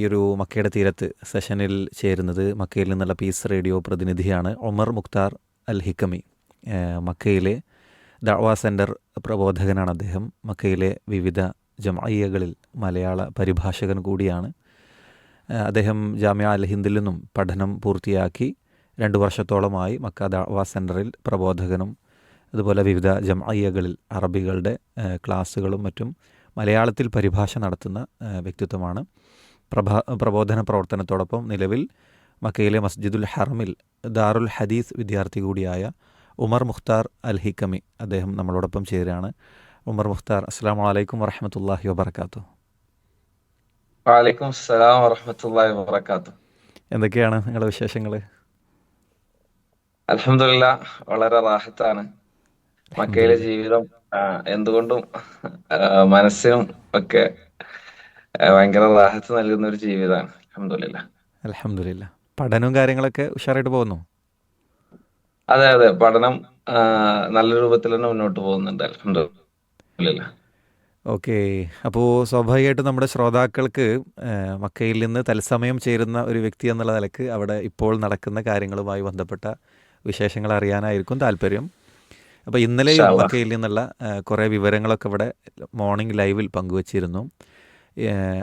ഈ ഒരു മക്കയുടെ തീരത്ത് സെഷനിൽ ചേരുന്നത് മക്കയിൽ നിന്നുള്ള പീസ് റേഡിയോ പ്രതിനിധിയാണ് ഒമർ മുക്താർ അൽ ഹിക്കമി മക്കയിലെ ദഅവ സെന്റർ പ്രബോധകനാണ് അദ്ദേഹം. മക്കയിലെ വിവിധ ജമായിയകളിൽ മലയാള പരിഭാഷകൻ കൂടിയാണ്. അദ്ദേഹം ജാമ്യ അൽ ഹിന്ദിൽ നിന്നും പഠനം പൂർത്തിയാക്കി രണ്ട് വർഷത്തോളമായി മക്ക ദഅവ സെന്ററിൽ പ്രബോധകനും അതുപോലെ വിവിധ ജമായിയകളിൽ അറബികളുടെ ക്ലാസ്സുകളും മറ്റും മലയാളത്തിൽ പരിഭാഷ നടത്തുന്ന വ്യക്തിത്വമാണ്. പ്രഭാ പ്രബോധന പ്രവർത്തനത്തോടൊപ്പം നിലവിൽ മക്കയിലെ മസ്ജിദുൽ ഹറമിൽ ദാറുൽ ഹദീസ് വിദ്യാർത്ഥി കൂടിയായ ഉമർ മുഖ്താർ അൽ ഹിക്കമി അദ്ദേഹം നമ്മളോടൊപ്പം ചേരുകയാണ്. ഉമർ മുഖ്താർ അസ്സാം വലൈക്കും വറഹമത്തല്ലാഹി വബർക്കാത്തു വാലൈക്കും സ്സലാം വറഹമത്തുള്ളാഹി വബറകാതുഹു. എന്തൊക്കെയാണ് നിങ്ങളുടെ വിശേഷങ്ങൾ അലഹമില്ല വളരെ റാഹത്താണ്. മക്കയിലെ ജീവിതം എന്തുകൊണ്ടും മനസ്സിനും ഒക്കെ ഭയങ്കര റാഹത്ത് നൽകുന്ന ഒരു ജീവിതമാണ്. അൽഹംദുലില്ലാ. അലഹമില്ല പഠനവും കാര്യങ്ങളൊക്കെ ഉഷാറായിട്ട് പോകുന്നു? അതെ അതെ. പഠനം നല്ല രൂപത്തിൽ തന്നെ മുന്നോട്ട് പോകുന്നുണ്ട്. അൽഹംദുലില്ലാ. ഓക്കെ. അപ്പോൾ സ്വാഭാവികമായിട്ടും നമ്മുടെ ശ്രോതാക്കൾക്ക് ഏഹ്, മക്കയിൽ നിന്ന് തത്സമയം ചേരുന്ന ഒരു വ്യക്തി എന്നുള്ള നിലയ്ക്ക് അവിടെ ഇപ്പോൾ നടക്കുന്ന കാര്യങ്ങളുമായി ബന്ധപ്പെട്ട വിശേഷങ്ങൾ അറിയാനായിരിക്കും താല്പര്യം. അപ്പോൾ ഇന്നലെയും ഇൻഷാ അല്ലാ. മക്കയിൽ നിന്നുള്ള ഏഹ്, കുറേ വിവരങ്ങളൊക്കെ ഇവിടെ മോർണിംഗ് ലൈവിൽ പങ്കുവച്ചിരുന്നു.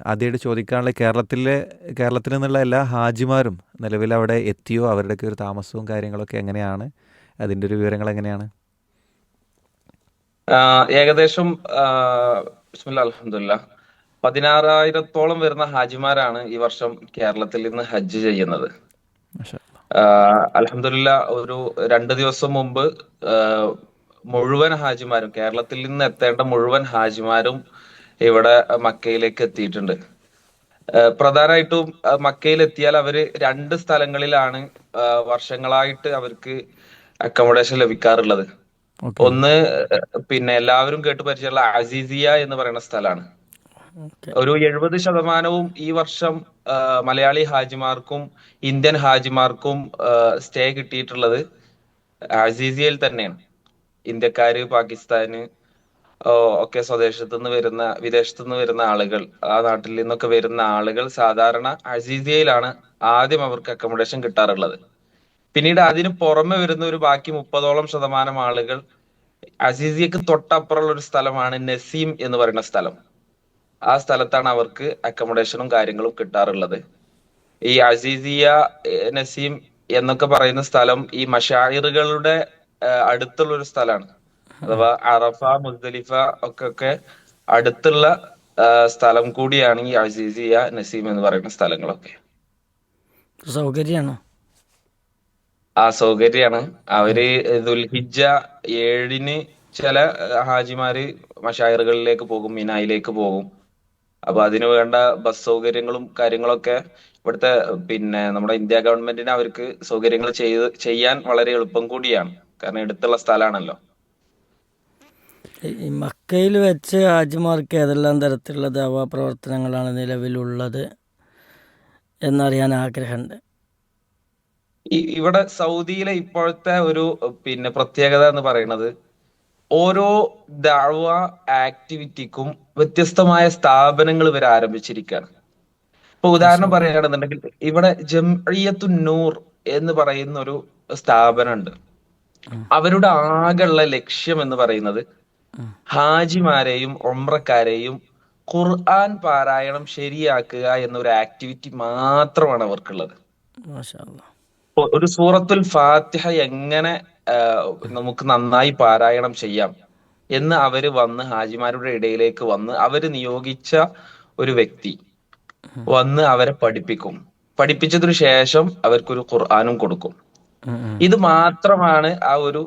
ആദ്യമായിട്ട് ചോദിക്കാനുള്ള കേരളത്തിലെ കേരളത്തിൽ നിന്നുള്ള എല്ലാ ഹാജിമാരും നിലവിൽ അവിടെ എത്തിയോ? അവരുടെയൊക്കെ ഒരു താമസവും കാര്യങ്ങളൊക്കെ എങ്ങനെയാണ്? അതിന്റെ ഒരു വിവരങ്ങൾ എങ്ങനെയാണ്? ഏകദേശം അലഹമില്ല പതിനാറായിരത്തോളം വരുന്ന ഹാജിമാരാണ് ഈ വർഷം കേരളത്തിൽ നിന്ന് ഹജ്ജ് ചെയ്യുന്നത്. അലഹമില്ല ഒരു രണ്ട് ദിവസം മുമ്പ് മുഴുവൻ ഹാജിമാരും കേരളത്തിൽ നിന്ന് എത്തേണ്ട മുഴുവൻ ഹാജിമാരും ഇവിടെ മക്കയിലേക്ക് എത്തിയിട്ടുണ്ട്. പ്രധാനമായിട്ടും മക്കയിൽ എത്തിയാൽ അവർ രണ്ട് സ്ഥലങ്ങളിലാണ് വർഷങ്ങളായിട്ട് അവർക്ക് അക്കോമഡേഷൻ ലഭിക്കാറുള്ളത്. ഒന്ന് പിന്നെ എല്ലാവരും കേട്ട് പരിചയമുള്ള അസീസിയ എന്ന് പറയുന്ന സ്ഥലമാണ്. ഒരു എഴുപത് ശതമാനവും ഈ വർഷം മലയാളി ഹാജിമാർക്കും ഇന്ത്യൻ ഹാജിമാർക്കും സ്റ്റേ കിട്ടിയിട്ടുള്ളത് അസീസിയയിൽ തന്നെയാണ്. ഇന്ത്യക്കാര് പാകിസ്ഥാന് ഒക്കെ സ്വദേശത്തു നിന്ന് വരുന്ന വിദേശത്തു നിന്ന് വരുന്ന ആളുകൾ ആ നാട്ടിൽ നിന്നൊക്കെ വരുന്ന ആളുകൾ സാധാരണ അസീസിയയിലാണ് ആദ്യം അവർക്ക് അക്കോമഡേഷൻ കിട്ടാറുള്ളത്. പിന്നീട് അതിന് പുറമെ വരുന്ന ഒരു ബാക്കി മുപ്പതോളം ശതമാനം ആളുകൾ അസീസിയക്ക് തൊട്ടപ്പുറമുള്ള ഒരു സ്ഥലമാണ് നസീം എന്ന് പറയുന്ന സ്ഥലം. ആ സ്ഥലത്താണ് അവർക്ക് അക്കോമഡേഷനും കാര്യങ്ങളും കിട്ടാറുള്ളത്. ഈ അസീസിയ നസീം എന്നൊക്കെ പറയുന്ന സ്ഥലം ഈ മഷായിറുകളുടെ അടുത്തുള്ള ഒരു സ്ഥലമാണ്. അഥവാ അറഫ മുസ്ദലിഫ ഒക്കെ ഒക്കെ അടുത്തുള്ള സ്ഥലം കൂടിയാണ് ഈ അസീസിയ നസീം എന്ന് പറയുന്ന സ്ഥലങ്ങളൊക്കെ. സൗകര്യമാണോ? ആ സൗകര്യമാണ്. അവർ ദുൽഹിജ ഏഴിന് ചില ഹാജിമാര് മഷായറുകളിലേക്ക് പോകും മിനായിലേക്ക് പോകും. അപ്പൊ അതിന് വേണ്ട ബസ് സൗകര്യങ്ങളും കാര്യങ്ങളൊക്കെ ഇവിടുത്തെ പിന്നെ നമ്മുടെ ഇന്ത്യ ഗവൺമെന്റിന് അവർക്ക് സൗകര്യങ്ങൾ ചെയ്ത് ചെയ്യാൻ വളരെ എളുപ്പം കൂടിയാണ്. കാരണം അടുത്തുള്ള സ്ഥലമാണല്ലോ. ഈ മക്കയിൽ വെച്ച് ഹാജിമാർക്ക് ഏതെല്ലാം തരത്തിലുള്ള ദവാ പ്രവർത്തനങ്ങളാണ് നിലവിലുള്ളത് എന്നറിയാൻ ആഗ്രഹമുണ്ട്. ഇവിടെ സൗദിയിലെ ഇപ്പോഴത്തെ ഒരു പിന്നെ പ്രത്യേകത എന്ന് പറയുന്നത് ഓരോ ദാഴ്വ ആക്ടിവിറ്റിക്കും വ്യത്യസ്തമായ സ്ഥാപനങ്ങൾ ഇവർ ആരംഭിച്ചിരിക്കുകയാണ്. ഇപ്പൊ ഉദാഹരണം പറയുകയാണെന്നുണ്ടെങ്കിൽ ഇവിടെ ജംഅയ്യത്തു നൂർ എന്ന് പറയുന്ന ഒരു സ്ഥാപനമുണ്ട് അവരുടെ ആകെയുള്ള ലക്ഷ്യം എന്ന് പറയുന്നത്. ഹാജിമാരെയും ഒമ്രക്കാരെയും ഖുർആൻ പാരായണം ശരിയാക്കുക എന്നൊരു ആക്ടിവിറ്റി മാത്രമാണ് അവർക്കുള്ളത്. ഒരു സൂറത്തുൽ ഫാത്തിഹ എങ്ങനെ നമുക്ക് നന്നായി പാരായണം ചെയ്യാം എന്ന് അവർ വന്ന് ഹാജിമാരുടെ ഇടയിലേക്ക് വന്ന് അവർ നിയോഗിച്ച ഒരു വ്യക്തി വന്ന് അവരെ പഠിപ്പിക്കും പഠിപ്പിച്ചതിനു ശേഷം അവർക്കൊരു ഖുർആാനും കൊടുക്കും. ഇത് മാത്രമാണ് ആ ഒരു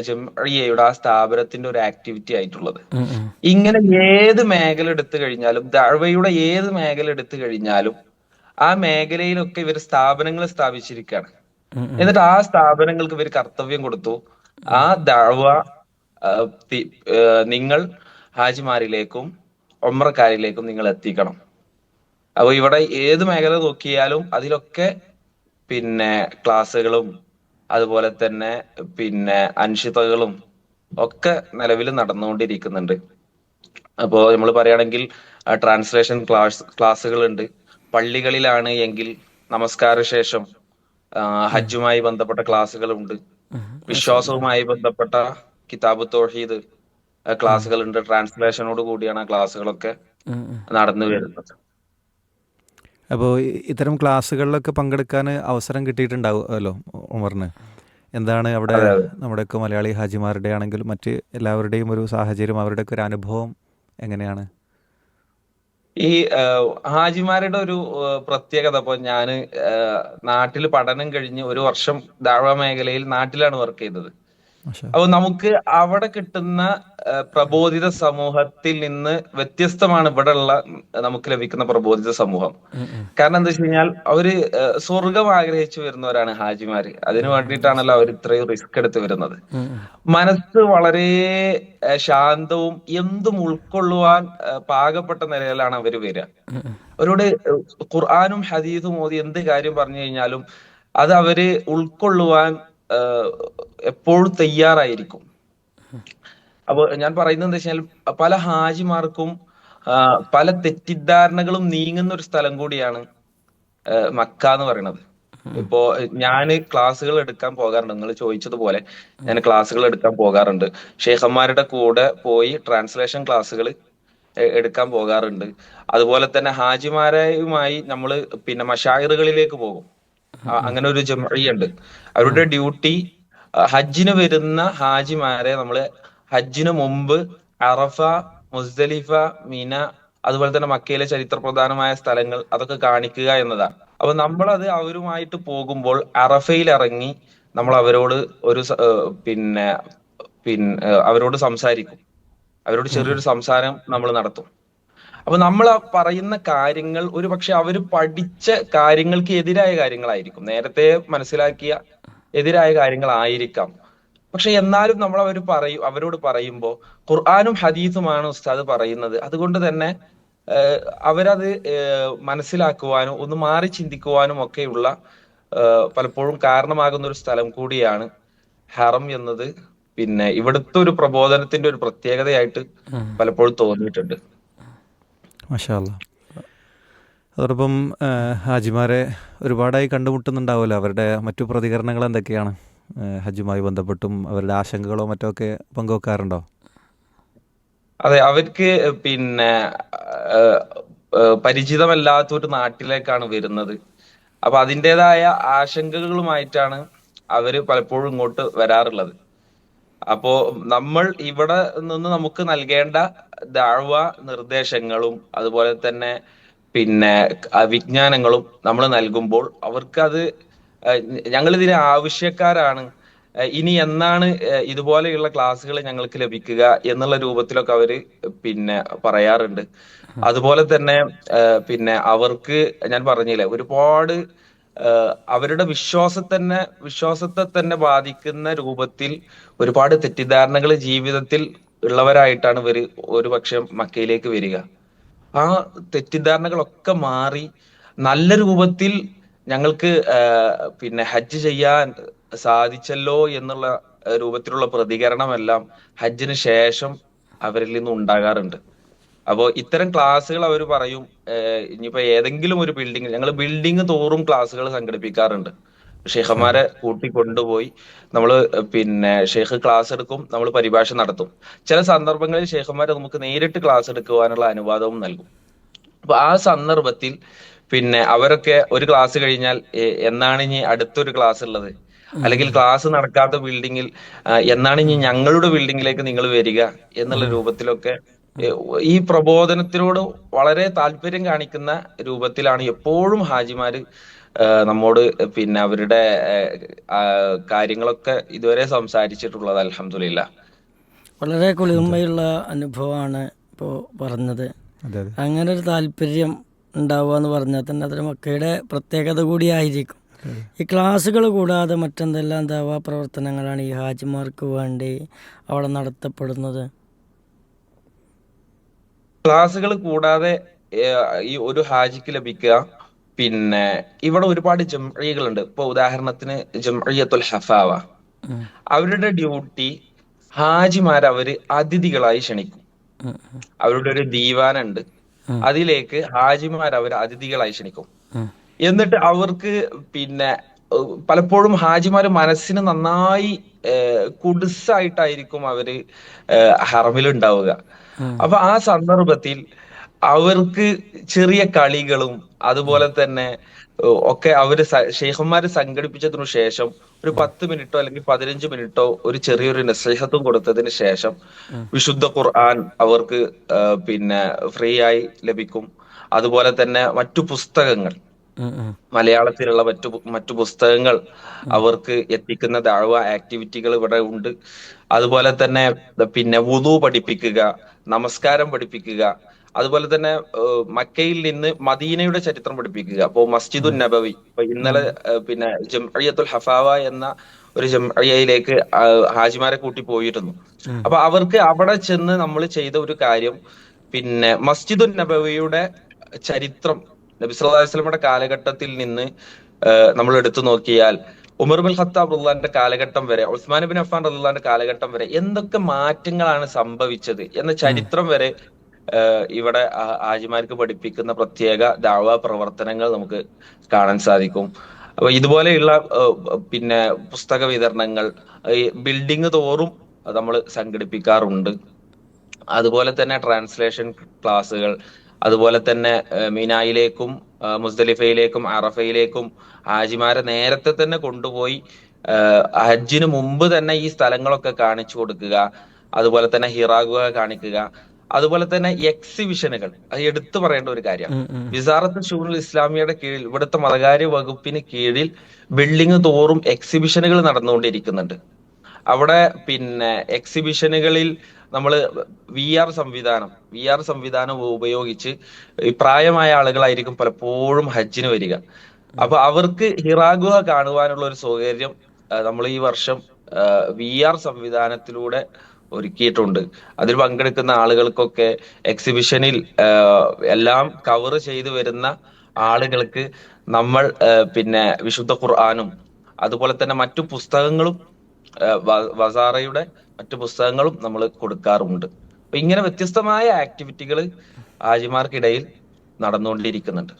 ജംഇയ്യയുടെ ആ സ്ഥാപനത്തിന്റെ ഒരു ആക്ടിവിറ്റി ആയിട്ടുള്ളത്. ഇങ്ങനെ ഏത് മേഖല എടുത്തു കഴിഞ്ഞാലും ദഴവയുടെ ഏത് മേഖല എടുത്തു കഴിഞ്ഞാലും ആ മേഖലയിലൊക്കെ ഇവർ സ്ഥാപനങ്ങൾ സ്ഥാപിച്ചിരിക്കുകയാണ്. എന്നിട്ട് ആ സ്ഥാപനങ്ങൾക്ക് ഇവർ കർത്തവ്യം കൊടുത്തു. ആ ആ, നിങ്ങൾ ഹാജിമാരിലേക്കും ഒമ്രക്കാരിലേക്കും നിങ്ങൾ എത്തിക്കണം. അപ്പൊ ഇവിടെ ഏത് മേഖല നോക്കിയാലും അതിലൊക്കെ പിന്നെ ക്ലാസ്സുകളും അതുപോലെ തന്നെ പിന്നെ അനിശ്ചിതകളും ഒക്കെ നിലവിൽ നടന്നുകൊണ്ടിരിക്കുന്നുണ്ട്. അപ്പോൾ നമ്മൾ പറയുകയാണെങ്കിൽ ട്രാൻസ്ലേഷൻ ക്ലാസ് ക്ലാസ്സുകളുണ്ട് പള്ളികളിലാണ് എങ്കിൽ നമസ്കാര ശേഷം ഹജ്ജുമായി ബന്ധപ്പെട്ട ക്ലാസ്സുകളുണ്ട് വിശ്വാസവുമായി ബന്ധപ്പെട്ട കിതാബ് തോഹീദ് ക്ലാസ്സുകളുണ്ട് ട്രാൻസ്ലേഷനോട് കൂടിയാണ് ആ ക്ലാസ്സുകളൊക്കെ. നടന്നു വരുന്നത്. അപ്പോൾ ഇത്തരം ക്ലാസ്സുകളിലൊക്കെ പങ്കെടുക്കാൻ അവസരം കിട്ടിയിട്ടുണ്ടാവുമല്ലോ ഉമറിന്? എന്താണ് അവിടെ നമ്മുടെയൊക്കെ മലയാളി ഹാജിമാരുടെ ആണെങ്കിലും മറ്റ് എല്ലാവരുടെയും ഒരു സാഹചര്യം അവരുടെയൊക്കെ ഒരു അനുഭവം എങ്ങനെയാണ്? ഈ ഹാജിമാരുടെ ഒരു പ്രത്യേകത ഇപ്പൊ ഞാൻ നാട്ടിൽ പഠനം കഴിഞ്ഞ് ഒരു വർഷം ദാവ മേഖലയിൽ നാട്ടിലാണ് വർക്ക് ചെയ്തത്. മാഷാ അപ്പൊ നമുക്ക് അവിടെ കിട്ടുന്ന പ്രബോധിത സമൂഹത്തിൽ നിന്ന് വ്യത്യസ്തമാണ് ഇവിടെ ഉള്ള നമുക്ക് ലഭിക്കുന്ന പ്രബോധിത സമൂഹം. കാരണം എന്താ വെച്ച് കഴിഞ്ഞാൽ അവർ സ്വർഗം ആഗ്രഹിച്ചു വരുന്നവരാണ് ഹാജിമാര്. അതിനു വേണ്ടിയിട്ടാണല്ലോ അവർ ഇത്രയും റിസ്ക് എടുത്ത് വരുന്നത്. മനസ്സ് വളരെ ശാന്തവും എന്തും ഉൾക്കൊള്ളുവാൻ പാകപ്പെട്ട നിലയിലാണ് അവർ വരിക. അവരോട് ഖുർആാനും ഹദീദും ഓതി എന്ത് കാര്യം പറഞ്ഞു കഴിഞ്ഞാലും അത് അവർ ഉൾക്കൊള്ളുവാൻ എപ്പോഴും തയ്യാറായിരിക്കും. അപ്പൊ ഞാൻ പറയുന്നത് എന്താ വെച്ചാൽ പല ഹാജിമാർക്കും പല തെറ്റിദ്ധാരണകളും നീങ്ങുന്ന ഒരു സ്ഥലം കൂടിയാണ് മക്ക എന്ന് പറയുന്നത്. ഇപ്പോ ഞാൻ ക്ലാസ്സുകൾ എടുക്കാൻ പോകാറുണ്ട്. നിങ്ങൾ ചോദിച്ചതുപോലെ ഞാൻ ക്ലാസ്സുകൾ എടുക്കാൻ പോകാറുണ്ട്. ഷേഖന്മാരുടെ കൂടെ പോയി ട്രാൻസ്ലേഷൻ ക്ലാസ്സുകൾ എടുക്കാൻ പോകാറുണ്ട്. അതുപോലെ തന്നെ ഹാജിമാരുമായി നമ്മൾ പിന്നെ മഷായറുകളിലേക്ക് പോകും. അങ്ങനെ ഒരു ജമറിയുണ്ട് അവരുടെ ഡ്യൂട്ടി ഹജ്ജിന് വരുന്ന ഹാജിമാരെ നമ്മൾ ഹജ്ജിന് മുമ്പ് അറഫ മുസ്ദലിഫ മിന അതുപോലെ തന്നെ മക്കയിലെ ചരിത്ര പ്രധാനമായ സ്ഥലങ്ങൾ അതൊക്കെ കാണിക്കുക എന്നതാണ്. അപ്പൊ നമ്മളത് അവരുമായിട്ട് പോകുമ്പോൾ അറഫയിൽ ഇറങ്ങി നമ്മൾ അവരോട് ഒരു പിന്നെ പിന്നെ അവരോട് സംസാരിക്കും. അവരോട് ചെറിയൊരു സംസാരം നമ്മൾ നടത്തും. അപ്പൊ നമ്മൾ പറയുന്ന കാര്യങ്ങൾ ഒരു പക്ഷെ അവർ പഠിച്ച കാര്യങ്ങൾക്ക് എതിരായ കാര്യങ്ങളായിരിക്കും. നേരത്തെ മനസ്സിലാക്കിയ എതിരായ കാര്യങ്ങളായിരിക്കാം. പക്ഷെ എന്നാലും നമ്മൾ അവർ പറയും അവരോട് പറയുമ്പോൾ ഖുർആാനും ഹദീസുമാണ് ഉസ്താദ് പറയുന്നത്. അതുകൊണ്ട് തന്നെ അവരത് മനസ്സിലാക്കുവാനും ഒന്ന് മാറി ചിന്തിക്കുവാനും ഒക്കെയുള്ള പലപ്പോഴും കാരണമാകുന്ന ഒരു സ്ഥലം കൂടിയാണ് ഹറം എന്നത്. പിന്നെ ഇവിടുത്തെ ഒരു പ്രബോധനത്തിന്റെ ഒരു പ്രത്യേകതയായിട്ട് പലപ്പോഴും തോന്നിയിട്ടുണ്ട്. മാഷാ അതോടൊപ്പം ഹാജിമാരെ ഒരുപാടായി കണ്ടുമുട്ടുന്നുണ്ടാവുമല്ലോ. അവരുടെ മറ്റു പ്രതികരണങ്ങൾ എന്തൊക്കെയാണ്? ഹജ്ജുമായി ബന്ധപ്പെട്ടും അവരുടെ ആശങ്കകളോ മറ്റോ ഒക്കെ പങ്കുവെക്കാറുണ്ടോ? അതെ അവർക്ക് പിന്നെ പരിചിതമല്ലാത്ത ഒരു നാട്ടിലേക്കാണ് വരുന്നത്. അപ്പൊ അതിന്റെതായ ആശങ്കകളുമായിട്ടാണ് അവർ പലപ്പോഴും ഇങ്ങോട്ട് വരാറുള്ളത്. അപ്പോ നമ്മൾ ഇവിടെ നിന്ന് നമുക്ക് നൽകേണ്ട ദാഴ്വ നിർദ്ദേശങ്ങളും അതുപോലെ തന്നെ പിന്നെ വിജ്ഞാനങ്ങളും നമ്മൾ നൽകുമ്പോൾ അവർക്കത് ഞങ്ങൾ ഇതിന് ആവശ്യക്കാരാണ്. ഇനി എന്നാണ് ഇതുപോലെയുള്ള ക്ലാസ്സുകൾ ഞങ്ങൾക്ക് ലഭിക്കുക എന്നുള്ള രൂപത്തിലൊക്കെ അവർ പിന്നെ പറയാറുണ്ട്. അതുപോലെ തന്നെ പിന്നെ അവർക്ക് ഞാൻ പറഞ്ഞില്ലേ ഒരുപാട് അവരുടെ വിശ്വാസത്തന്നെ വിശ്വാസത്തെ തന്നെ ബാധിക്കുന്ന രൂപത്തിൽ ഒരുപാട് തെറ്റിദ്ധാരണകൾ ജീവിതത്തിൽ ഉള്ളവരായിട്ടാണ് ഇവർ ഒരു പക്ഷെ മക്കയിലേക്ക് വരിക. ആ തെറ്റിദ്ധാരണകളൊക്കെ മാറി നല്ല രൂപത്തിൽ ഞങ്ങൾക്ക് പിന്നെ ഹജ്ജ് ചെയ്യാൻ സാധിച്ചല്ലോ എന്നുള്ള രൂപത്തിലുള്ള പ്രതികരണമെല്ലാം ഹജ്ജിന് ശേഷം അവരിൽ നിന്ന് ഉണ്ടാകാറുണ്ട്. അപ്പോ ഇത്തരം ക്ലാസ്സുകൾ അവർ പറയും ഇനിയിപ്പോ ഏതെങ്കിലും ഒരു ബിൽഡിംഗ് ഞങ്ങൾ ബിൽഡിംഗ് തോറും ക്ലാസ്സുകൾ സംഘടിപ്പിക്കാറുണ്ട്. ഷെയ്ഖന്മാരെ കൂട്ടി കൊണ്ടുപോയി നമ്മൾ പിന്നെ ഷെയ്ഖ് ക്ലാസ് എടുക്കും നമ്മൾ പരിഭാഷ നടത്തും. ചില സന്ദർഭങ്ങളിൽ ഷെയ്ഖന്മാരെ നമുക്ക് നേരിട്ട് ക്ലാസ് എടുക്കുവാനുള്ള അനുവാദവും നൽകും. അപ്പൊ ആ സന്ദർഭത്തിൽ പിന്നെ അവരൊക്കെ ഒരു ക്ലാസ് കഴിഞ്ഞാൽ എന്നാണ് ഇനി അടുത്തൊരു ക്ലാസ് ഉള്ളത്? അല്ലെങ്കിൽ ക്ലാസ് നടക്കാത്ത ബിൽഡിങ്ങിൽ എന്നാണ് ഇനി ഞങ്ങളുടെ ബിൽഡിങ്ങിലേക്ക് നിങ്ങൾ വരിക എന്നുള്ള രൂപത്തിലൊക്കെ ഈ പ്രബോധനത്തിനോട് വളരെ താല്പര്യം കാണിക്കുന്ന രൂപത്തിലാണ് എപ്പോഴും ഹാജിമാര് നമ്മോട് പിന്നെ അവരുടെ കാര്യങ്ങളൊക്കെ ഇതുവരെ സംസാരിച്ചിട്ടുള്ളത് അലഹമില്ല വളരെ കുളിർമയുള്ള അനുഭവമാണ് ഇപ്പോൾ പറഞ്ഞത്. അങ്ങനെ ഒരു താല്പര്യം ഉണ്ടാവുക എന്ന് പറഞ്ഞാൽ തന്നെ അതൊരു മക്കയുടെ പ്രത്യേകത കൂടിയായിരിക്കും. ഈ ക്ലാസ്സുകൾ കൂടാതെ മറ്റെന്തെല്ലാം ദവാ പ്രവർത്തനങ്ങളാണ് ഈ ഹാജിമാർക്ക് വേണ്ടി അവിടെ നടത്തപ്പെടുന്നത്? ക്ലാസ്സുകൾ കൂടാതെ ഈ ഒരു ഹാജിക്ക് ലഭിക്കുക പിന്നെ ഇവിടെ ഒരുപാട് ജംറിയകളുണ്ട് ഇപ്പൊ ഉദാഹരണത്തിന് ജംറിയത്തുൽ ഹഫാവ. അവരുടെ ഡ്യൂട്ടി ഹാജിമാർ അവർ അതിഥികളായി ക്ഷണിക്കും. അവരുടെ ഒരു ദീവാനുണ്ട്. അതിലേക്ക് ഹാജിമാർ അവർ അതിഥികളായി ക്ഷണിക്കും. എന്നിട്ട് അവർക്ക് പിന്നെ പലപ്പോഴും ഹാജിമാര് മനസ്സിന് നന്നായി കുടിസായിട്ടായിരിക്കും അവർ ഹറമിലുണ്ടാവുക. അപ്പൊ ആ സന്ദർഭത്തിൽ അവർക്ക് ചെറിയ കളികളും അതുപോലെ തന്നെ ഒക്കെ അവർ ഷെയ്ഖന്മാര് സംഘടിപ്പിച്ചതിനു ശേഷം ഒരു പത്ത് മിനിറ്റോ അല്ലെങ്കിൽ പതിനഞ്ച് മിനിറ്റോ ഒരു ചെറിയൊരു നസീഹത്തും കൊടുത്തതിന് ശേഷം വിശുദ്ധ ഖുർആൻ അവർക്ക് പിന്നെ ഫ്രീ ആയി ലഭിക്കും. അതുപോലെ തന്നെ മറ്റു പുസ്തകങ്ങൾ. മലയാളത്തിലുള്ള മറ്റു മറ്റു പുസ്തകങ്ങൾ അവർക്ക് എത്തിക്കുന്ന ദാഴ്വ ആക്ടിവിറ്റികൾ ഇവിടെ ഉണ്ട്. അതുപോലെ തന്നെ പിന്നെ വുതു പഠിപ്പിക്കുക നമസ്കാരം പഠിപ്പിക്കുക അതുപോലെ തന്നെ മക്കയിൽ നിന്ന് മദീനയുടെ ചരിത്രം പഠിപ്പിക്കുക. അപ്പോ മസ്ജിദുൻ നബവി ഇപ്പൊ ഇന്നലെ പിന്നെ ജംഅയ്യത്തുൽ ഹഫാവ എന്ന ഒരു ജംഅയ്യയിലേക്ക് ഹാജിമാരെ കൂട്ടി പോയിരുന്നു. അപ്പൊ അവർക്ക് അവിടെ ചെന്ന് നമ്മൾ ചെയ്ത ഒരു കാര്യം പിന്നെ മസ്ജിദുൻ നബവിയുടെ ചരിത്രം നബി സല്ലല്ലാഹു അലൈഹി കാലഘട്ടത്തിൽ നിന്ന് നമ്മൾ എടുത്തു നോക്കിയാൽ ഉമർ ബിൻ ഖത്താബ് റളിയല്ലാഹുവിന്റെ കാലഘട്ടം വരെ ഉസ്മാൻ ബിൻ അഫ്ഫാൻ റളിയല്ലാഹുവിന്റെ കാലഘട്ടം വരെ എന്തൊക്കെ മാറ്റങ്ങളാണ് സംഭവിച്ചത് എന്ന ചരിത്രം വരെ ഇവിടെ ആജിമാർക്ക് പഠിപ്പിക്കുന്ന പ്രത്യേക ദാവ പ്രവർത്തനങ്ങൾ നമുക്ക് കാണാൻ സാധിക്കും. അപ്പൊ ഇതുപോലെയുള്ള പിന്നെ പുസ്തക വിതരണങ്ങൾ ബിൽഡിംഗ് തോറും നമ്മൾ സംഘടിപ്പിക്കാറുണ്ട്. അതുപോലെ തന്നെ ട്രാൻസ്ലേഷൻ ക്ലാസ്സുകൾ അതുപോലെ തന്നെ മിനായിലേക്കും മീനായിലേക്കും മുസ്ദലിഫയിലേക്കും അറഫയിലേക്കും ഹാജിമാരെ നേരത്തെ തന്നെ കൊണ്ടുപോയി ഹജ്ജിന് മുമ്പ് തന്നെ ഈ സ്ഥലങ്ങളൊക്കെ കാണിച്ചു കൊടുക്കുക. അതുപോലെ തന്നെ ഹിറാഗുഹ കാണിക്കുക. അതുപോലെ തന്നെ എക്സിബിഷനുകൾ അത് എടുത്തു പറയേണ്ട ഒരു കാര്യമാണ്. വിസാറത്ത് ഷൂറുൽ ഇസ്ലാമിയുടെ കീഴിൽ ഇവിടുത്തെ മതകാര്യ വകുപ്പിന് കീഴിൽ ബിൽഡിംഗ് തോറും എക്സിബിഷനുകൾ നടന്നുകൊണ്ടിരിക്കുന്നുണ്ട്. അവിടെ പിന്നെ എക്സിബിഷനുകളിൽ നമ്മൾ വി ആർ സംവിധാനം വി ആർ സംവിധാനം ഉപയോഗിച്ച് പ്രായമായ ആളുകളായിരിക്കും പലപ്പോഴും ഹജ്ജിന് വരിക. അപ്പൊ അവർക്ക് ഹിറാഗുഹ കാണുവാനുള്ള ഒരു സൗകര്യം നമ്മൾ ഈ വർഷം വി ആർ സംവിധാനത്തിലൂടെ ഒരുക്കിയിട്ടുണ്ട്. അതിൽ പങ്കെടുക്കുന്ന ആളുകൾക്കൊക്കെ എക്സിബിഷനിൽ എല്ലാം കവർ ചെയ്തു വരുന്ന ആളുകൾക്ക് നമ്മൾ പിന്നെ വിശുദ്ധ ഖുർആാനും അതുപോലെ തന്നെ മറ്റു പുസ്തകങ്ങളും വസാറയുടെ മറ്റു പുസ്തകങ്ങളും നമ്മൾ കൊടുക്കാറുണ്ട് അപ്പൊ ഇങ്ങനെ വ്യത്യസ്തമായ ആക്ടിവിറ്റികൾ ഹാജിമാർക്കിടയിൽ നടന്നുകൊണ്ടിരിക്കുന്നുണ്ട്.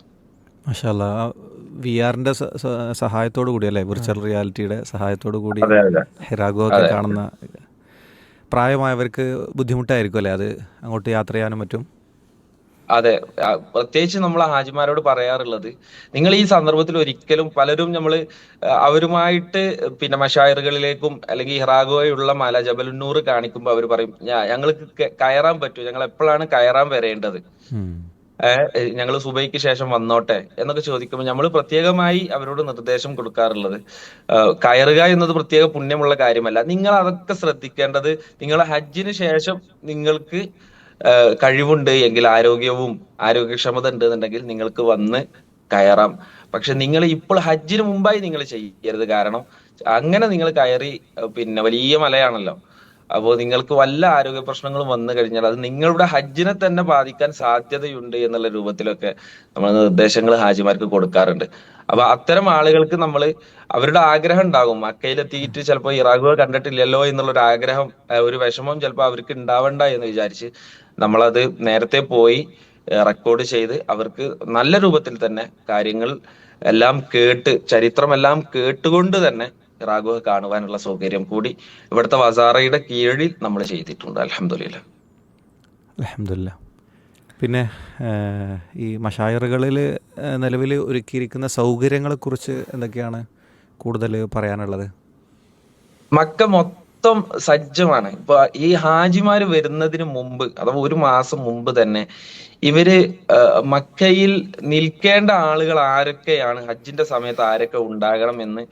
മാഷാല്ല വി ആറിന്റെ സഹായത്തോടു കൂടി അല്ലെ? വിർച്വൽ റിയാലിറ്റിയുടെ സഹായത്തോടു കൂടി അതെ അതെ. ഹിറാഗോ കാണുന്ന പ്രായമായവർക്ക് ബുദ്ധിമുട്ടായിരിക്കും അല്ലേ? അത് അങ്ങോട്ട് യാത്ര ചെയ്യാനും മറ്റും അതെ. പ്രത്യേകിച്ച് നമ്മൾ ഹാജിമാരോട് പറയാറുള്ളത് നിങ്ങൾ ഈ സന്ദർഭത്തിൽ ഒരിക്കലും പലരും നമ്മൾ അവരുമായിട്ട് പിന്നെ മഷായറുകളിലേക്കും അല്ലെങ്കിൽ ഹിറാഗോയുള്ള മല ജബലുന്നൂർ കാണിക്കുമ്പോൾ അവർ പറയും ഞങ്ങൾക്ക് കയറാൻ പറ്റൂ. ഞങ്ങൾ എപ്പോഴാണ് കയറാൻ വരേണ്ടത്? ഞങ്ങൾ സുബൈക്ക് ശേഷം വന്നോട്ടെ എന്നൊക്കെ ചോദിക്കുമ്പോൾ നമ്മൾ പ്രത്യേകമായി അവരോട് നിർദ്ദേശം കൊടുക്കാറുള്ളത്. കയറുക എന്നത് പ്രത്യേക പുണ്യമുള്ള കാര്യമല്ല. നിങ്ങൾ അതൊക്കെ ശ്രദ്ധിക്കേണ്ടത് നിങ്ങൾ ഹജ്ജിന് ശേഷം നിങ്ങൾക്ക് കഴിവുണ്ട് എങ്കിൽ ആരോഗ്യവും ആരോഗ്യക്ഷമത ഉണ്ട് എന്നുണ്ടെങ്കിൽ നിങ്ങൾക്ക് വന്ന് കയറാം. പക്ഷെ നിങ്ങൾ ഇപ്പോൾ ഹജ്ജിന് മുമ്പായി നിങ്ങൾ ചെയ്യരുത്. കാരണം അങ്ങനെ നിങ്ങൾ കയറി പിന്നെ വലിയ മലയാണല്ലോ. അപ്പോൾ നിങ്ങൾക്ക് വല്ല ആരോഗ്യ പ്രശ്നങ്ങളും വന്നു കഴിഞ്ഞാൽ അത് നിങ്ങളുടെ ഹജ്ജിനെ തന്നെ ബാധിക്കാൻ സാധ്യതയുണ്ട് എന്നുള്ള രൂപത്തിലൊക്കെ നമ്മൾ നിർദ്ദേശങ്ങൾ ഹാജിമാർക്ക് കൊടുക്കാറുണ്ട്. അപ്പൊ അത്തരം ആളുകൾക്ക് നമ്മൾ അവരുടെ ആഗ്രഹം ഉണ്ടാകും. മക്കയിലെത്തിയിട്ട് ചിലപ്പോൾ ഇറാഖുവ കണ്ടിട്ടില്ലല്ലോ എന്നുള്ള ഒരു ആഗ്രഹം ഒരു വിഷമം ചിലപ്പോൾ അവർക്ക് ഉണ്ടാവണ്ട എന്ന് വിചാരിച്ച് നമ്മളത് നേരത്തെ പോയി റെക്കോർഡ് ചെയ്ത് അവർക്ക് നല്ല രൂപത്തിൽ തന്നെ കാര്യങ്ങൾ എല്ലാം കേട്ട് ചരിത്രമെല്ലാം കേട്ടുകൊണ്ട് തന്നെ ഇറാഖുവ കാണുവാനുള്ള സൗകര്യം കൂടി ഇവിടുത്തെ വസാറയുടെ കീഴിൽ നമ്മൾ ചെയ്തിട്ടുണ്ട്. അലഹമില്ല അലഹമില്ല പിന്നെ ഈ മഷായറുകളിൽ നിലവിൽ ഒരുക്കിയിരിക്കുന്ന സൗകര്യങ്ങളെക്കുറിച്ച് എന്തൊക്കെയാണ് കൂടുതൽ പറയാനുള്ളത്? മക്ക മൊത്തം സജ്ജമാണ്. ഇപ്പൊ ഈ ഹാജിമാർ വരുന്നതിന് മുമ്പ് അഥവാ ഒരു മാസം മുമ്പ് തന്നെ ഇവർ മക്കയിൽ നിൽക്കേണ്ട ആളുകൾ ആരൊക്കെയാണ് ഹജ്ജിന്റെ സമയത്ത് ആരൊക്കെ ഉണ്ടാകണം എന്ന്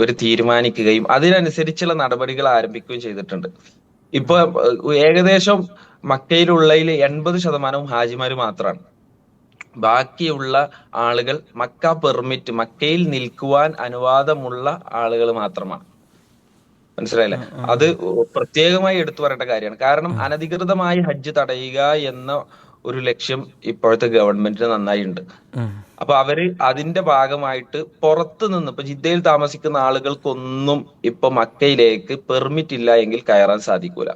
ഒരു തീരുമാനിക്കുകയും അതിനനുസരിച്ചുള്ള നടപടികൾ ആരംഭിക്കുകയും ചെയ്തിട്ടുണ്ട്. ഇപ്പൊ ഏകദേശം മക്കയിലുള്ളതിൽ എൺപത് ശതമാനവും ഹാജിമാര് മാത്രമാണ് ബാക്കിയുള്ള ആളുകൾ മക്ക പെർമിറ്റ് മക്കയിൽ നിൽക്കുവാൻ അനുവാദമുള്ള ആളുകൾ മാത്രമാണ്. മനസ്സിലായില്ലേ? അത് പ്രത്യേകമായി എടുത്തു പറയേണ്ട കാര്യമാണ്. കാരണം അനധികൃതമായി ഹജ്ജ് തടയുക എന്ന ഒരു ലക്ഷ്യം ഇപ്പോഴത്തെ ഗവൺമെന്റിന് നന്നായി ഉണ്ട്. അപ്പൊ അവർ അതിന്റെ ഭാഗമായിട്ട് പുറത്ത് നിന്ന് ഇപ്പൊ ജിദ്ദയിൽ താമസിക്കുന്ന ആളുകൾക്കൊന്നും ഇപ്പൊ മക്കയിലേക്ക് പെർമിറ്റ് ഇല്ല എങ്കിൽ കയറാൻ സാധിക്കൂല.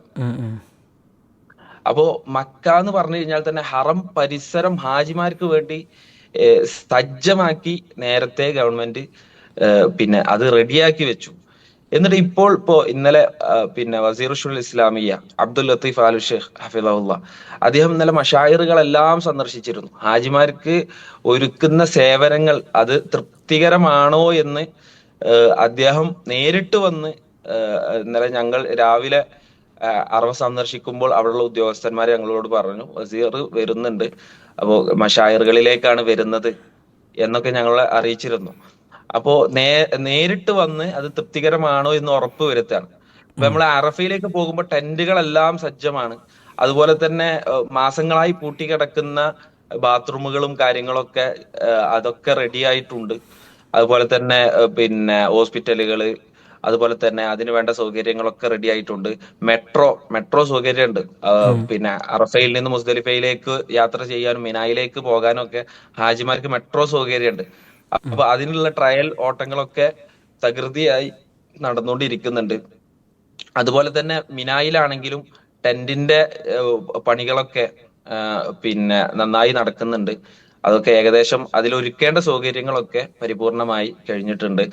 അപ്പോ മക്ക എന്ന് പറഞ്ഞു കഴിഞ്ഞാൽ തന്നെ ഹറം പരിസരം ഹാജിമാർക്ക് വേണ്ടി സജ്ജമാക്കി നേരത്തെ ഗവൺമെന്റ് പിന്നെ അത് റെഡിയാക്കി വെച്ചു എന്നിട്ട് ഇപ്പോൾ ഇപ്പോ ഇന്നലെ പിന്നെ വസീർ ഷുൽ ഇസ്ലാമിയ അബ്ദുൽ ലത്തീഫ് ആലു ഷെയ്ഖ് ഹഫിദുല്ല അദ്ദേഹം ഇന്നലെ മഷായറുകളെല്ലാം സന്ദർശിച്ചിരുന്നു. ഹാജിമാർക്ക് ഒരുക്കുന്ന സേവനങ്ങൾ അത് തൃപ്തികരമാണോ എന്ന് അദ്ദേഹം നേരിട്ട് വന്ന് ഇന്നലെ ഞങ്ങൾ രാവിലെ അറവ സന്ദർശിക്കുമ്പോൾ അവിടെയുള്ള ഉദ്യോഗസ്ഥന്മാരെ ഞങ്ങളോട് പറഞ്ഞു വസീർ വരുന്നുണ്ട്. അപ്പോ മഷായറുകളിലേക്കാണ് വരുന്നത് എന്നൊക്കെ ഞങ്ങളെ അറിയിച്ചിരുന്നു. അപ്പോ നേ നേരിട്ട് വന്ന് അത് തൃപ്തികരമാണോ എന്ന് ഉറപ്പ് വരുത്താണ് ഇപ്പൊ നമ്മൾ അറഫയിലേക്ക് പോകുമ്പോൾ ടെന്റുകളെല്ലാം സജ്ജമാണ്. അതുപോലെ തന്നെ മാസങ്ങളായി പൂട്ടി കിടക്കുന്ന ബാത്റൂമുകളും കാര്യങ്ങളൊക്കെ അതൊക്കെ റെഡി ആയിട്ടുണ്ട്. അതുപോലെ തന്നെ പിന്നെ ഹോസ്പിറ്റലുകൾ അതുപോലെ തന്നെ അതിന് വേണ്ട സൗകര്യങ്ങളൊക്കെ റെഡി ആയിട്ടുണ്ട്. മെട്രോ മെട്രോ സൗകര്യമുണ്ട് പിന്നെ അറഫയിൽ നിന്ന് മുസ്ദലിഫയിലേക്ക് യാത്ര ചെയ്യാനും മിനായിലേക്ക് പോകാനും ഒക്കെ ഹാജിമാർക്ക് മെട്രോ സൗകര്യമുണ്ട് അപ്പൊ അതിനുള്ള ട്രയൽ ഓട്ടങ്ങളൊക്കെ തകൃതിയായി നടന്നുകൊണ്ടിരിക്കുന്നുണ്ട്. അതുപോലെ തന്നെ മിനായിലാണെങ്കിലും ടെന്റിന്റെ പണികളൊക്കെ പിന്നെ നന്നായി നടക്കുന്നുണ്ട്. അതൊക്കെ ഏകദേശം അതിലൊരുക്കേണ്ട സൗകര്യങ്ങളൊക്കെ പരിപൂർണമായി കഴിഞ്ഞിട്ടുണ്ട്.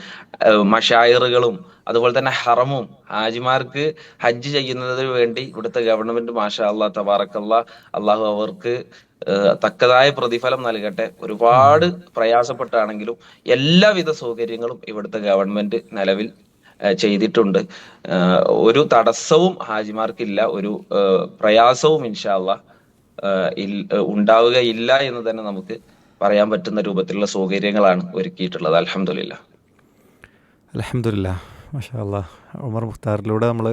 മഷായറുകളും അതുപോലെ തന്നെ ഹറമും ഹാജിമാർക്ക് ഹജ്ജ് ചെയ്യുന്നതിന് വേണ്ടി ഇവിടുത്തെ ഗവൺമെന്റ് മാഷ അള്ളാഹ് തബാറക്കല്ല അള്ളാഹു അവർക്ക് തക്കതായ പ്രതിഫലം നൽകട്ടെ. ഒരുപാട് പ്രയാസപ്പെട്ടാണെങ്കിലും എല്ലാവിധ സൗകര്യങ്ങളും ഇവിടുത്തെ ഗവൺമെന്റ് നിലവിൽ ചെയ്തിട്ടുണ്ട്. ഒരു തടസ്സവും ഹാജിമാർക്കില്ല. ഒരു പ്രയാസവും ഇൻഷാല്ല ഉണ്ടാവുകയില്ല എന്ന് തന്നെ നമുക്ക് പറയാൻ പറ്റുന്ന രൂപത്തിലുള്ള സൗകര്യങ്ങളാണ് ഒരുക്കിയിട്ടുള്ളത്. അലഹമില്ല അലഹമില്ല മാഷാ ഉമർ മുഖ്താറിലൂടെ നമ്മൾ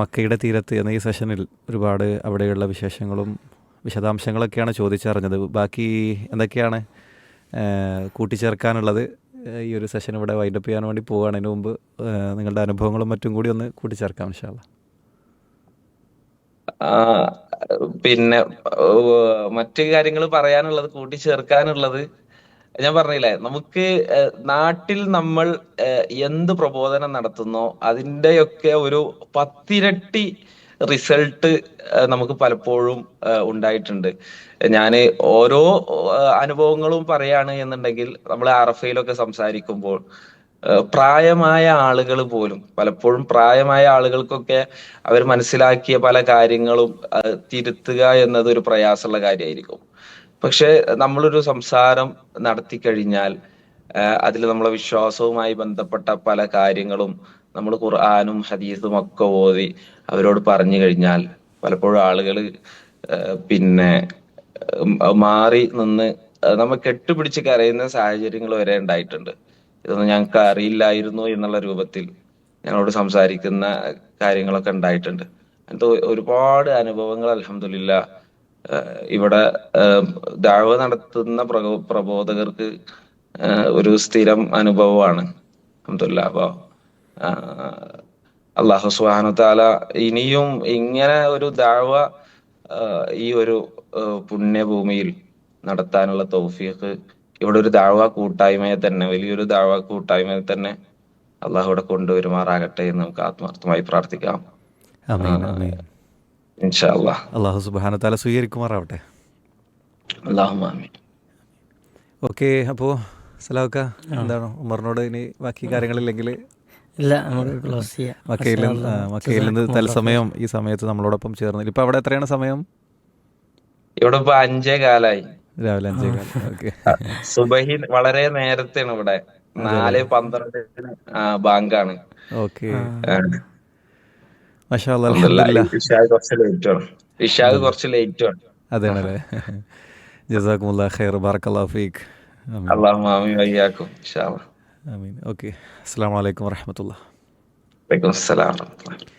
മക്കയുടെ തീരത്ത് എന്ന ഈ സെഷനിൽ ഒരുപാട് അവിടെയുള്ള വിശേഷങ്ങളും വിശദാംശങ്ങളൊക്കെയാണ് ചോദിച്ചറിഞ്ഞത്. ബാക്കി എന്തൊക്കെയാണ് കൂട്ടിച്ചേർക്കാനുള്ളത്? ഈ ഒരു സെഷൻ ഇവിടെ വൈൻഡപ്പ് ചെയ്യാൻ വേണ്ടി പോവുകയാണ്. അതിന് മുമ്പ് നിങ്ങളുടെ അനുഭവങ്ങളും മറ്റും കൂടി ഒന്ന് കൂട്ടിച്ചേർക്കാം ഇൻഷാല്ല പിന്നെ മറ്റു കാര്യങ്ങൾ പറയാനുള്ളത് കൂട്ടിച്ചേർക്കാനുള്ളത് ഞാൻ പറഞ്ഞില്ലേ നമുക്ക് നാട്ടിൽ നമ്മൾ എന്ത് പ്രബോധനം നടത്തുന്നോ അതിന്റെയൊക്കെ ഒരു പത്തിരട്ടി റിസൾട്ട് നമുക്ക് പലപ്പോഴും ഉണ്ടായിട്ടുണ്ട്. ഞാൻ ഓരോ അനുഭവങ്ങളും പറയാണ് എന്നുണ്ടെങ്കിൽ നമ്മൾ ആർ എഫ് ഐയിലൊക്കെ സംസാരിക്കുമ്പോൾ പ്രായമായ ആളുകൾ പോലും പലപ്പോഴും പ്രായമായ ആളുകൾക്കൊക്കെ അവർ മനസ്സിലാക്കിയ പല കാര്യങ്ങളും തിരുത്തുക എന്നത് ഒരു പ്രയാസമുള്ള കാര്യമായിരിക്കും. പക്ഷെ നമ്മളൊരു സംസാരം നടത്തി കഴിഞ്ഞാൽ അതിൽ നമ്മളെ വിശ്വാസവുമായി ബന്ധപ്പെട്ട പല കാര്യങ്ങളും നമ്മൾ ഖുർആാനും ഹദീസും ഒക്കെ ഓതി അവരോട് പറഞ്ഞു കഴിഞ്ഞാൽ പലപ്പോഴും ആളുകൾ പിന്നെ മാറി നിന്ന് നമ്മൾ നമ്മ കെട്ടുപിടിച്ച് കരയുന്ന സാഹചര്യങ്ങൾ വരെ ഉണ്ടായിട്ടുണ്ട്. ഇതൊന്നും ഞങ്ങൾക്ക് അറിയില്ലായിരുന്നു എന്നുള്ള രൂപത്തിൽ ഞങ്ങളോട് സംസാരിക്കുന്ന കാര്യങ്ങളൊക്കെ ഉണ്ടായിട്ടുണ്ട്. അങ്ങനത്തെ ഒരുപാട് അനുഭവങ്ങൾ അലഹമില്ല ഇവിടെ ദാഴ്വ നടത്തുന്ന പ്രബോധകർക്ക് ഒരു സ്ഥിരം അനുഭവമാണ്. അഹമ്മദില്ല അപ്പൊ അള്ളാഹു സുബാനു താല ഇനിയും ഇങ്ങനെ ഒരു ദാഴ്വ ഈ ഒരു പുണ്യഭൂമിയിൽ നടത്താനുള്ള തൗഫീഖ് ഇവിടെ ഒരു ദാഴ്വ കൂട്ടായ്മയെ തന്നെ വലിയൊരു ദാഴ്വ കൂട്ടായ്മയെ തന്നെ അള്ളാഹു ഇവിടെ കൊണ്ടുവരുമാറാകട്ടെ എന്ന് നമുക്ക് ആത്മാർത്ഥമായി പ്രാർത്ഥിക്കാം. അള്ളാഹ് സുബാനത്താല സ്വീകരിക്കുമാറാവട്ടെ. ഓക്കെ അപ്പോ സലാക്ക എന്താണ് ഉമറിനോട് ഇനി ബാക്കി കാര്യങ്ങളില്ലെങ്കിൽ? ഇല്ല നമുക്ക് ക്ലോസ് ചെയ്യാം. മക്കയിൽ നിന്ന് ആ, മക്കയിൽ നിന്ന് തത്സമയം ഈ സമയത്ത് നമ്മളോടൊപ്പം ചേർന്നില്ല ഇപ്പൊ അവിടെ എത്രയാണ് സമയം? ഇവിടെ ഇപ്പൊ അഞ്ചേ കാലായി. രാവിലെ അഞ്ചേ ഓക്കെ. സുബഹി വളരെ നേരത്തെയാണ് ഇവിടെ. നാല് പന്ത്രണ്ടിന് ബാങ്കാണ്. ഓക്കെ. കുറച്ച് ലേറ്റ് ആണ്. ഖൈർ അള്ളാഹു മാമി വയ്യാക്കും ഇൻഷാ അല്ലാ ആമീൻ. ഓക്കെ. അസ്സാം വലൈക്കും അസ്സലാം വറഹ്മത്തുള്ളാഹി.